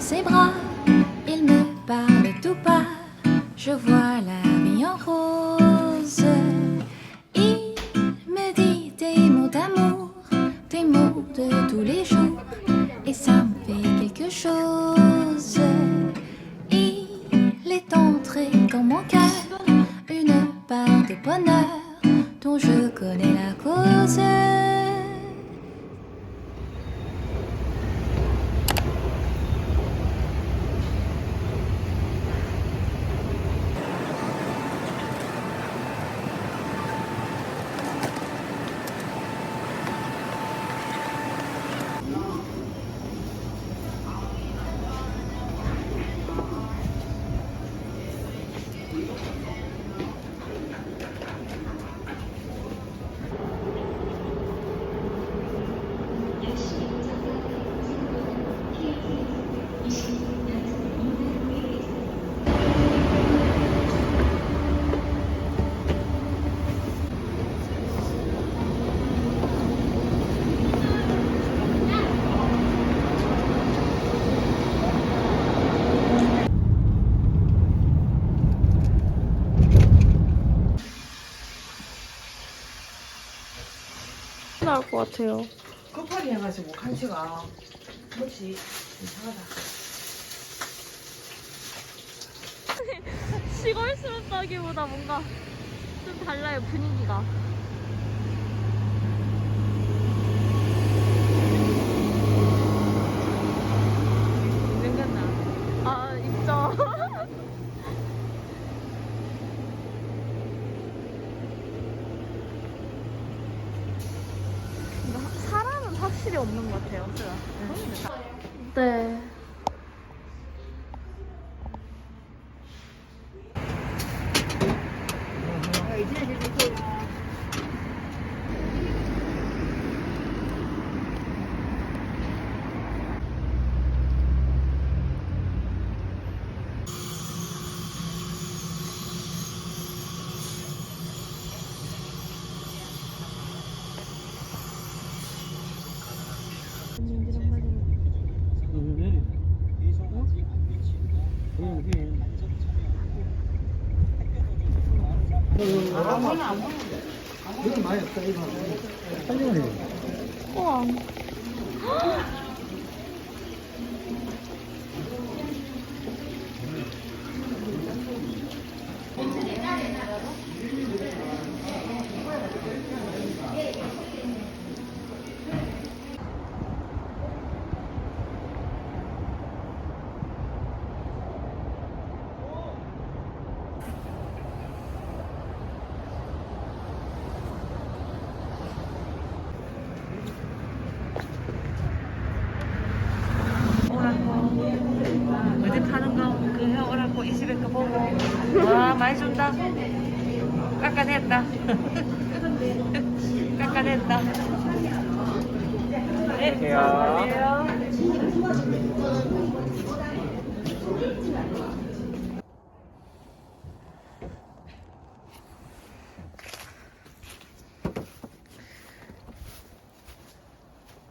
ses bras, il me parle tout bas. Je vois la vie en rose. Il me dit des mots d'amour, des mots de tous les jours, et ça me fait quelque chose. Il est entré dans mon cœur une part de bonheur dont je connais la cause. 나올 것 같아요. 급하게 해가지고 간치가 그렇지 이상하다. 시골스럽다기보다 뭔가 좀 달라요 분위기가. 생겼나? 아 있죠. 근데 하- 사람은 확실히 없는 것 같아요. 네. 우와. 오라고 어디 파는 거그 해 오라고 이 집에 거 보고 와 많이 준다. 깎아냈다. 깎아냈다. 네, 안녕하세요.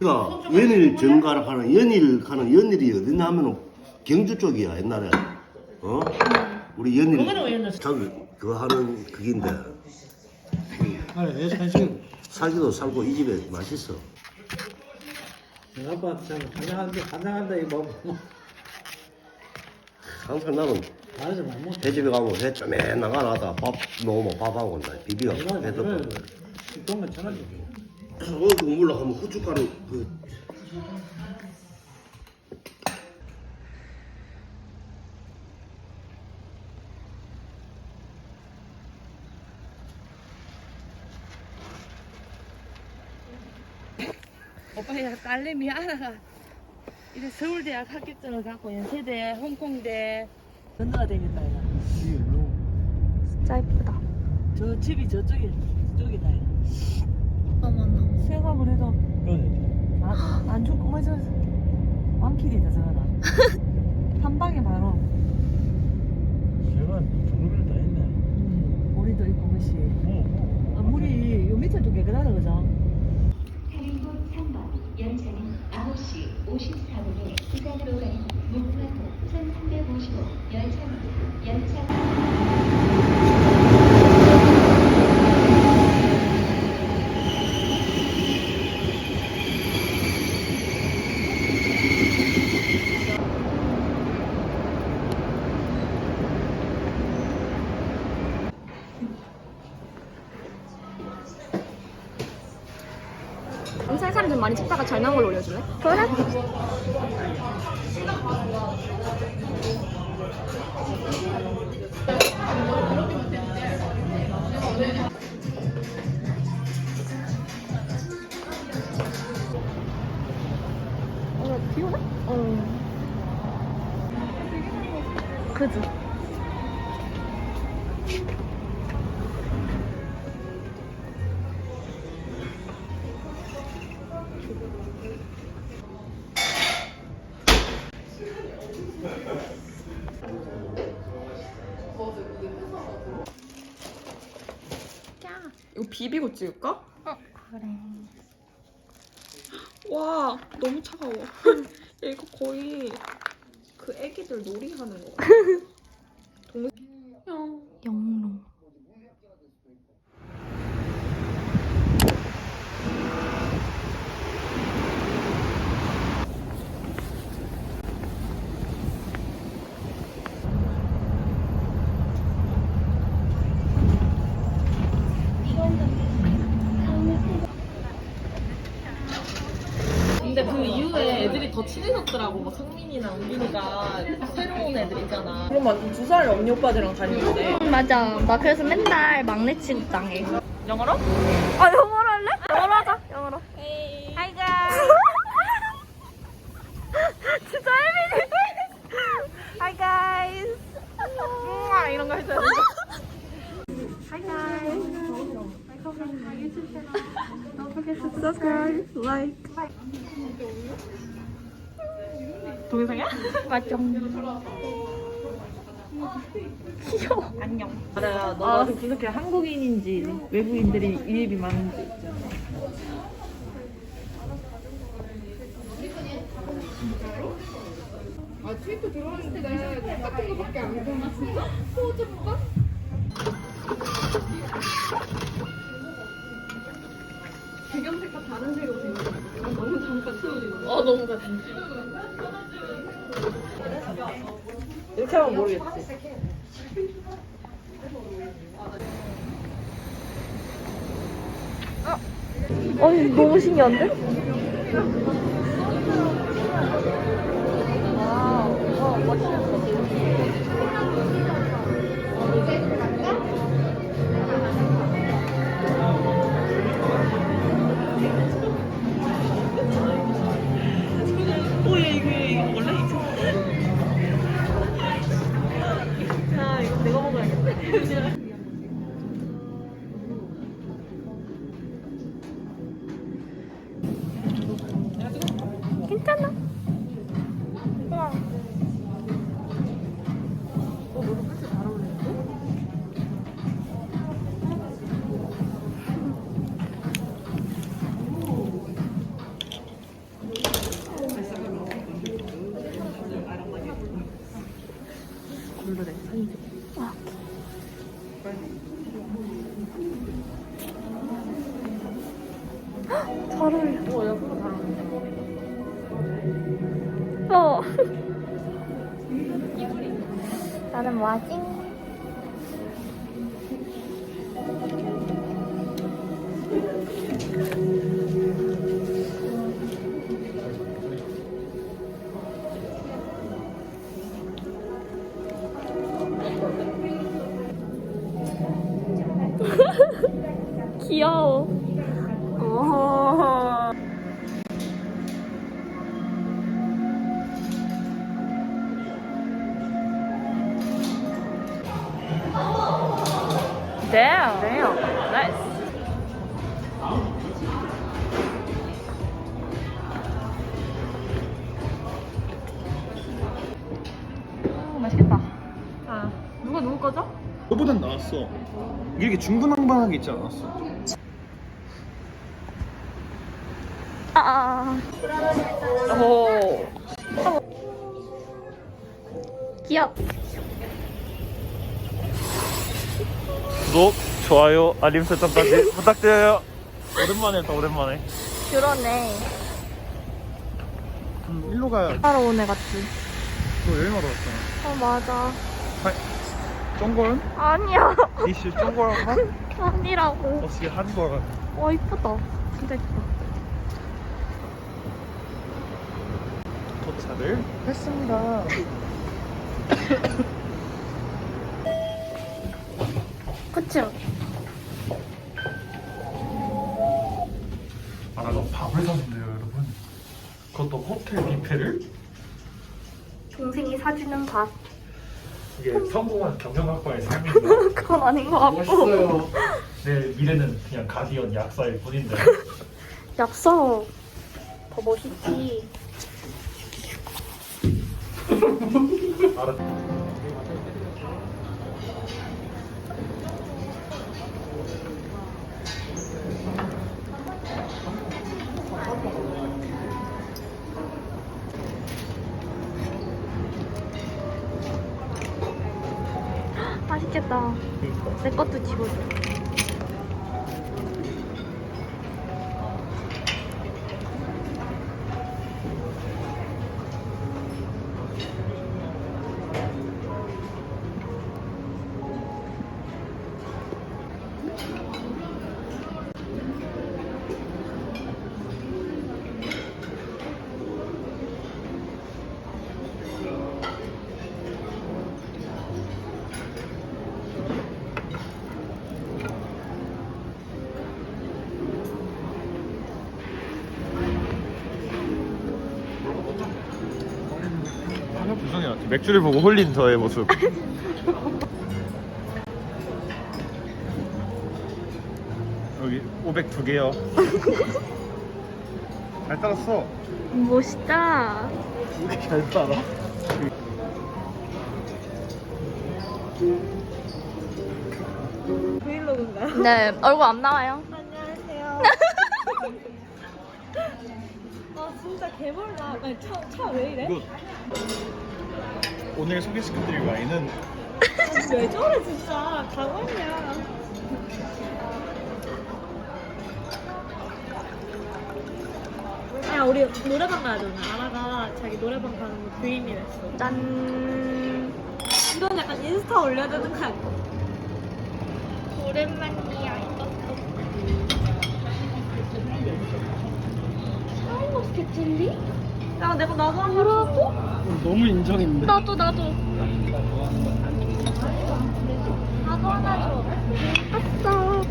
가 연일 정가를 하는 연일 하는 연일이 어디냐 하면 경주 쪽이야 옛날에 어 우리 그거는 왜 자기 그거 하는 그긴데 아니, 내 사실 살기도 살고 이 집에 맛있어 내 아빠한테 참 환장한다, 환장한다, 이거 뭐. 항상 나는 못 먹어. 횟집에 가면 회 쪼매 나가나다 밥 넣으면 밥하고 나 비비가 해도 이거, 동네 천원이. 어 국물로 하면 후춧가루 그 오빠야 딸내미 하나가 이제 서울대학 합격증을 갖고 연세대, 홍콩대 전도가 되겠다 이거. 진짜 예쁘다. 저 집이 저쪽에 저쪽이다 이거. 어머나. 생각을 해도 안, 안 죽고 맞아 왕길이다 저거는 한 방에 바로 제가 정리를 다 했네. 음, 우리도 있고 그시 뭐, 아, 물이 요 밑에 도 깨끗하다 그죠? 할인곳 3번 연차는 아홉 9시 54분에 부산으로 가는 목포 1355 열차입니다. 열차 이거 비비고 찍을까? 어, 그래. 와 너무 차가워. 야, 이거 거의 그 애기들 놀이하는 거. 같아. 근데 그 이후에 애들이 더 친해졌더라고. 뭐 성민이나 우빈이가 새로운 애들 있잖아. 그럼 완전 두살 언니 오빠들이랑 다니는데. 음, 맞아. 나 그래서 맨날 막내 친구 당해. 영어로? 아? 영어로 하자. 영어로. Hi guys. 진짜 혜민이. Hi guys. 우와, 이런 거 해줘야 돼. Hi guys. Don't forget to subscribe, like. 동영상이야? 맞죠. 귀여워. 안녕. 알아요. 너가 그렇게 한국인인지 외국인들이 유입이 많은지. 어 너무 같아. 이렇게 하면 모르겠지. 어이, 너무 신기한데? 오얘 잘 어울려. 어 옆으로 잘 어울린다. 어. 나는 뭐하 Damn. Damn. Nice. 오, 맛있겠다. 아, 누가 누구 거죠? 너보단 나았어. 이렇게 중구난방하게 있지 않았어. 아. 오. 귀엽. 구독, 좋아요, 알림 설정까지 부탁드려요. 오랜만에 더 오랜만에. 그러네. 음, 일로 가요. 하러 온 애 같지. 너 여행하러 왔잖아. 어 맞아. 쫑걸? 아니야. 이씨 쫑걸 한? 아니라고. 어떻게 한걸? 와 이쁘다. 진짜 이쁘다. 도착을 했습니다. 그쵸? 아, 나 밥을 샀는데요, 여러분. 그것도 호텔 뷔페를? 동생이 사주는 밥. 이게 성공한 경영학과의 삶인가? 그건 아닌 것 같고. 멋있어요. 내 미래는 그냥 가디언 약사일 뿐인데. 약사. 더 멋있지. 알았. 맛있겠다. 내 것도 집어줘. 맥주를 보고 홀린 저의 모습. 여기 500 두 개요. 잘 따랐어. 멋있다. 왜 이렇게 잘 따라? 브이로그인가요? 네, 얼굴 안 나와요. 안녕하세요. 아 진짜 개몰라. 아니 차차왜 이래? 이거 오늘 소개시켜드릴 와인은 왜 저래 진짜 가관이야. 아 우리 노래방 가야 되나? 아라가 자기 노래방 가는 거 부인이랬어. 짠. 이건 약간 인스타 올려야 되는 거 아니야? 오랜만이야, 이것도. 샤인머스 캣젤리? 야 내가 나도 한 거라고? 너무 인정인데. 나도, 나도. 나도 하나 줘. 아싸.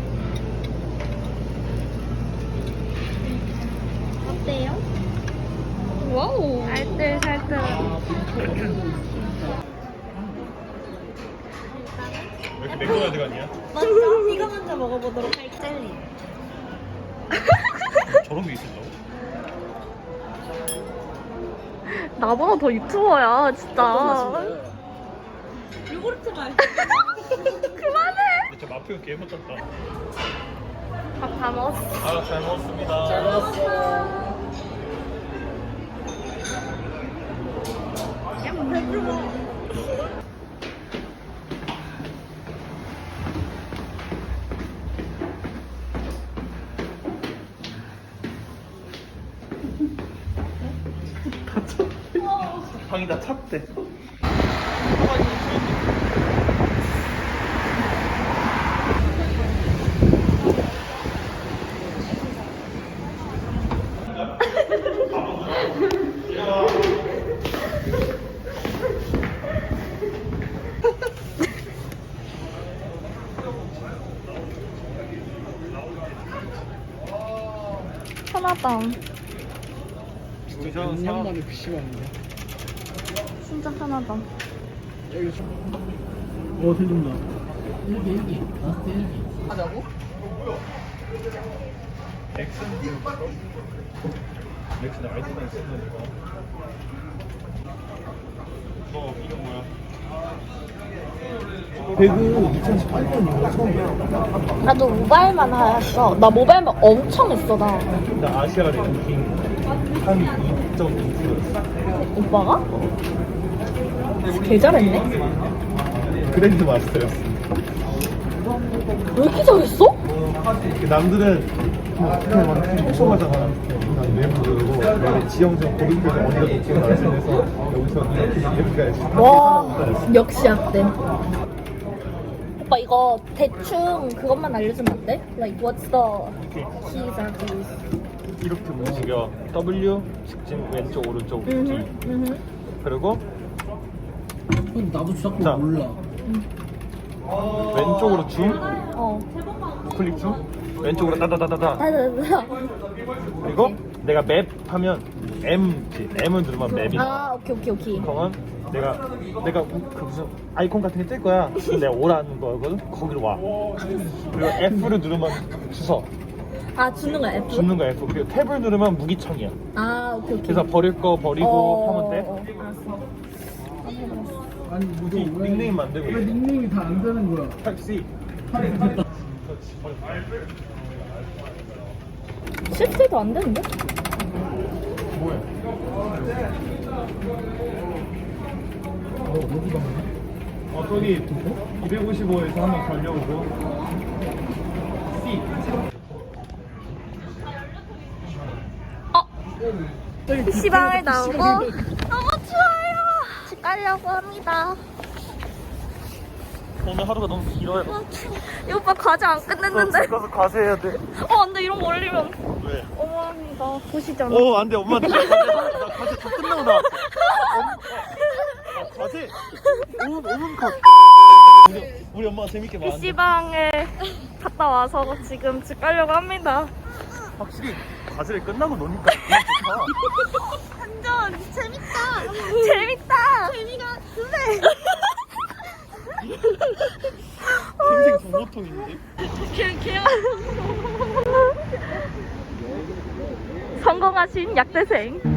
어때요? 와우. 알뜰살뜰. 왜 이렇게 맥도날드 같냐? 먼저 이거 먼저 먹어보도록 할게. 젤리. 저런 게 있었다고? 나보다 더 유튜버야, 진짜. 요구르트 맛. 그만해. 진짜 마표 개 못했다. 밥 다 먹었어. 아, 잘 먹었습니다. 잘 먹었어. 방이 다 찼대. 편하다. 몇년 만에 PC방인데. 진짜 편하다. 어 들린다. 엑슨 엑슨 아이디만 쓰는 거. 너 이름 뭐야? 배그 2018년 이후로 처음이야. 나도 모바일만 했어. 나 모바일만 엄청 했어, 나. 나 아시아 랭킹 한 2.2%였어. 오빠가? 개 잘했네? 그랜드 마스터였어. 왜 이렇게 잘했어? 그 남들은 그냥 막 촘촘하잖아. 내부 그러고 내가 지형적 고급표정 어디가 높게 말씀해서 여기서 해야지. 와, 역시 학대. 오빠 이거 대충 그것만 알려주면 안 돼? Like what's the keys are these? 이렇게 움직여. W 직진 왼쪽 오른쪽. 음. 그리고 나도 자꾸 자. 몰라. 왼쪽으로 줌, 어. 클릭 줌, 왼쪽으로 따다다다다. 다다다다. 그리고 내가 맵 하면 M지. M을 누르면 맵이. 아, 오케이 오케이 오케이. 그러면 내가 내가 그 무슨 아이콘 같은 게 뜰 거야. 그럼 내가 오라는 거거든. 거기로 와. 그리고 F를 누르면 주워. 아 주는 거야 F? 주는 거야 F. 그리고 탭을 누르면 무기청이야. 아 오케이 오케이. 그래서 버릴 거 버리고 어, 하면 돼. 어, 알았어. 아니 뭐지? 닉- 닉네임 만들고 왜 있어. 닉네임이 다 안 되는 거야? 택시. 실제도 안 되는데? 뭐야? 어, 어디가 뭐야? 어 저기 255에서 한번 걸려오고. C. PC방을 나오고 너무 추워요. 집 가려고 합니다. 오늘 하루가 너무 길어요. 이 오빠 과제 안 끝냈는데. 가서 과세해야 돼. 어, 근데 이런 거 올리면 왜? 어머합니다. 보시잖아. 어, 안 돼. 엄마한테 과제, 나 과제 다 끝나고 나왔어. 어, 과제 5분, 5분 컷. 우리, 우리 엄마가 재밌게 말하는데 PC방에 갔다 와서 지금 집 가려고 합니다. 확실히 과제를 끝나고 노니까 그냥 좋다. 완전 재밌다. 재밌다. 재미가 두 배. 인생 정보통인데? 성공하신 약대생.